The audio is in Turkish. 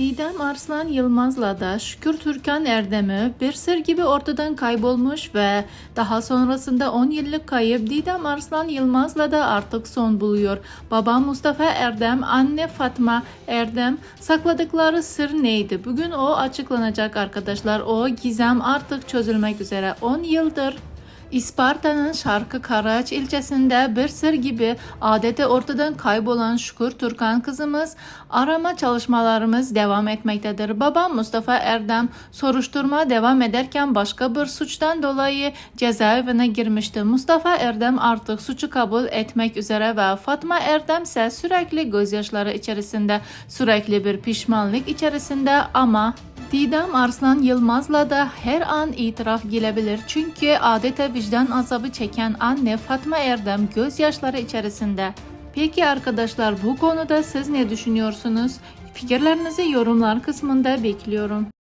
Didem Arslan Yılmaz'la da Şükür Türkan Erdem'i bir sır gibi ortadan kaybolmuş ve daha sonrasında 10 yıllık kayıp Didem Arslan Yılmaz'la da artık son buluyor. Baba Mustafa Erdem, anne Fatma Erdem sakladıkları sır neydi? Bugün o açıklanacak arkadaşlar. O gizem artık çözülmek üzere 10 yıldır İsparta'nın Şarkı Karaç ilçesinde bir sır gibi adete ortadan kaybolan Şükür Türkan kızımız arama çalışmalarımız devam etmektedir. Babam Mustafa Erdem soruşturma devam ederken başka bir suçtan dolayı cezaevine girmişti. Mustafa Erdem artık suçu kabul etmek üzere ve Fatma Erdem ise sürekli gözyaşları içerisinde sürekli bir pişmanlık içerisinde ama Didem Arslan Yılmaz'la da her an itiraf gelebilir. Çünkü adeta vicdan azabı çeken anne Fatma Erdem gözyaşları içerisinde. Peki arkadaşlar bu konuda siz ne düşünüyorsunuz? Fikirlerinizi yorumlar kısmında bekliyorum.